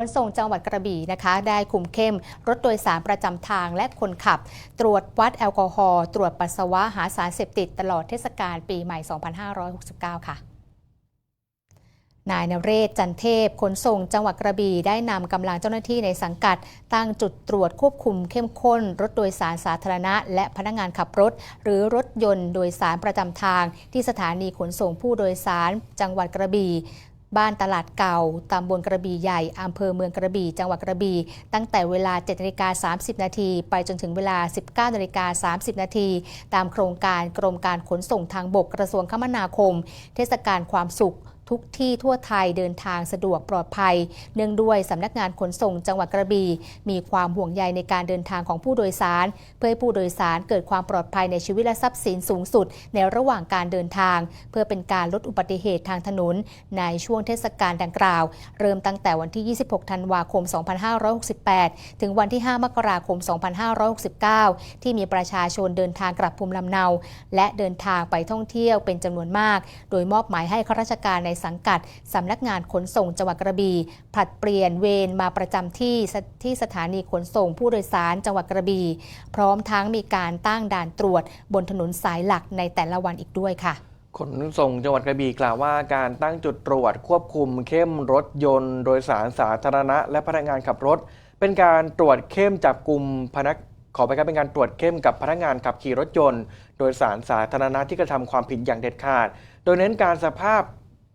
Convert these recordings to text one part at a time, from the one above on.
ขนส่งจังหวัดกระบี่นะคะ ได้คุมเข้มรถโดยสารประจำทางและคนขับ ตรวจวัดแอลกอฮอล์ตรวจปัสสาวะหาสารเสพติดตลอดเทศกาลปีใหม่ 2569 ค่ะนายนเรศจันเทพขนส่งจังหวัดกระบี่ได้นำกำลังเจ้าหน้าที่ในสังกัด ตั้งจุดตรวจควบคุมเข้มข้น รถโดยสารสาธารณะ และพนักงานขับรถ หรือรถยนต์โดยสารประจำทาง ที่สถานีขนส่งผู้โดยสารจังหวัดกระบี่ บ้านตลาดเก่า ตำบลกระบี่ใหญ่ อำเภอเมืองกระบี่ จังหวัดกระบี่ ตั้งแต่เวลา7นาฬิกา30 นาที ไปจนถึงเวลา 19นาฬิกา30 นาที ตามโครงการกรมการขนส่งทางบกกระทรวงคมนาคม เทศกาลความสุข ทุกที่ทั่วไทยเดินทางสะดวกปลอดภัย เนื่องด้วยสำนักงานขนส่งจังหวัดกระบี่มีความห่วงใยในการเดินทางของผู้โดยสาร เพื่อให้ผู้โดยสารเกิดความปลอดภัยในชีวิตและทรัพย์สินสูงสุด ในระหว่างการเดินทาง เพื่อเป็นการลดอุบัติเหตุทางถนน ในช่วงเทศกาลดังกล่าว เริ่มตั้งแต่วันที่ 26 ธันวาคม 2568 ถึงวันที่ 5 มกราคม 2569 ที่มีประชาชนเดินทางกลับภูมิลำเนา และเดินทางไปท่องเที่ยวเป็นจำนวนมาก โดยมอบหมายให้ข้าราชการในสังกัดสำนักงานขนส่งจังหวัดกระบี่ผลัดเปลี่ยนเวรมาประจำที่ที่สถานีขนส่งผู้โดยสารจังหวัดกระบี่พร้อมทั้งมีการตั้งด่านตรวจ บนถนนสายหลักในแต่ละวันอีกด้วยค่ะขนส่งจังหวัดกระบี่กล่าวว่าการตั้งจุดตรวจควบคุมเข้มรถยนต์ โดยสารสาธารณะ และพนักงานขับรถ เป็นการตรวจเข้มจับกลุ่มพนักขอไปครับเป็นการตรวจเข้มกับพนักงานขับขี่รถยนต์ โดยสารสาธารณะที่กระทำความผิดอย่างเด็ดขาด โดยเน้นการสภาพ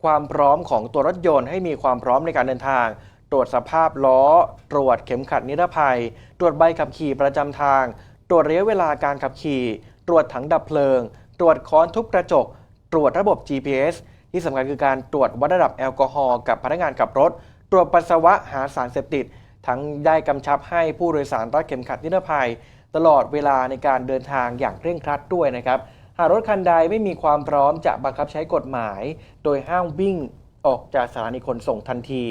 ความพร้อมของตัวรถยนต์ให้มีความพร้อมในการเดินทาง ตรวจสภาพล้อ ตรวจเข็มขัดนิรภัย ตรวจใบขับขี่ประจำทาง ตรวจระยะเวลาการขับขี่ ตรวจถังดับเพลิง ตรวจค้อนทุบกระจก ตรวจระบบ GPS ที่สำคัญคือการตรวจวัดระดับแอลกอฮอล์กับพนักงานขับรถ ตรวจปัสสาวะหาสารเสพติด ทั้งได้กำชับให้ผู้โดยสารรัดเข็มขัดนิรภัย ตลอดเวลาในการเดินทางอย่างเคร่งครัดด้วยนะครับ หากรถคันใดไม่มีความพร้อมจะบังคับใช้กฎหมาย โดยห้ามวิ่งออกจากสถานีขนส่งทันที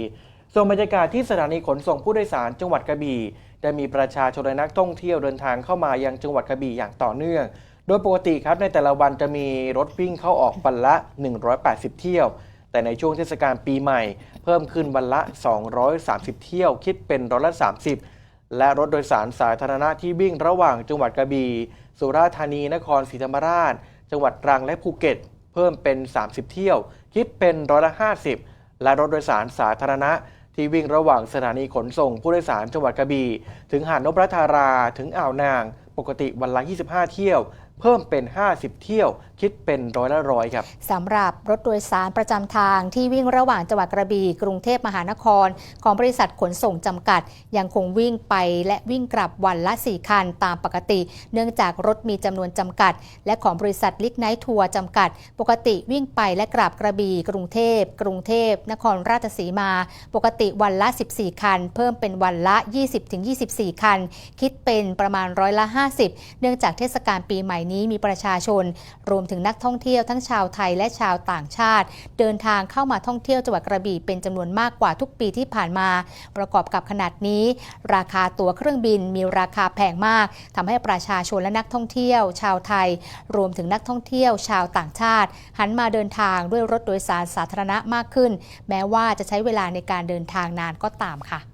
ส่วนบรรยากาศที่สถานีขนส่งผู้โดยสารจังหวัดกระบี่ได้มีประชาชนและนักท่องเที่ยวเดินทางเข้ามายังจังหวัดกระบี่อย่างต่อเนื่อง โดยปกติครับในแต่ละวันจะมีรถวิ่งเข้าออกวันละ 180 เที่ยว แต่ในช่วงเทศกาลปีใหม่ เพิ่มขึ้นวันละ 230 เที่ยว คิดเป็นร้อยละ 30 และรถโดยสารสาธารณะที่วิ่งระหว่างจังหวัดกระบี่สุราษฎร์ธานีนครศรีธรรมราช จังหวัดตรังและภูเก็ต เพิ่มเป็น 30 เที่ยว คิดเป็นร้อยละ 50 และรถโดยสารสาธารณะที่วิ่งระหว่างสถานีขนส่งผู้โดยสารจังหวัดกระบี่ถึงหาดนพรัตาราถึงอ่าวนาง ปกติวันละ 25 เที่ยวเพิ่มเป็น 50 เที่ยว คิดเป็นร้อยละร้อยครับสำหรับรถโดยสารประจำทางที่วิ่งระหว่างจังหวัดกระบี่กรุงเทพมหานคร ของบริษัทขนส่งจำกัด ยังคงวิ่งไปและวิ่งกลับวันละ 4 คันตามปกติ เนื่องจากรถมีจำนวนจำกัด และของบริษัทลิกไนท์ทัวร์จำกัด ปกติวิ่งไปและกลับกระบี่กรุงเทพ กรุงเทพ นครราชสีมา ปกติวันละ 14 คัน เพิ่มเป็นวันละ 20-24 คัน คิดเป็นประมาณร้อยละ 50 เนื่องจากเทศกาลปีใหม่นี้มีประชาชน รวมถึงนักท่องเที่ยวทั้งชาวไทยและชาวต่างชาติ เดินทางเข้ามาท่องเที่ยวจังหวัดกระบี่เป็นจำนวนมากกว่าทุกปีที่ผ่านมา ประกอบกับขนาดนี้ ราคาตั๋วเครื่องบินมีราคาแพงมากทำให้ประชาชนและนักท่องเที่ยว ชาวไทย รวมถึงนักท่องเที่ยว ชาวต่างชาติ หันมาเดินทางด้วยรถโดยสารสาธารณะมากขึ้น แม้ว่าจะใช้เวลาในการเดินทางนานก็ตามค่ะ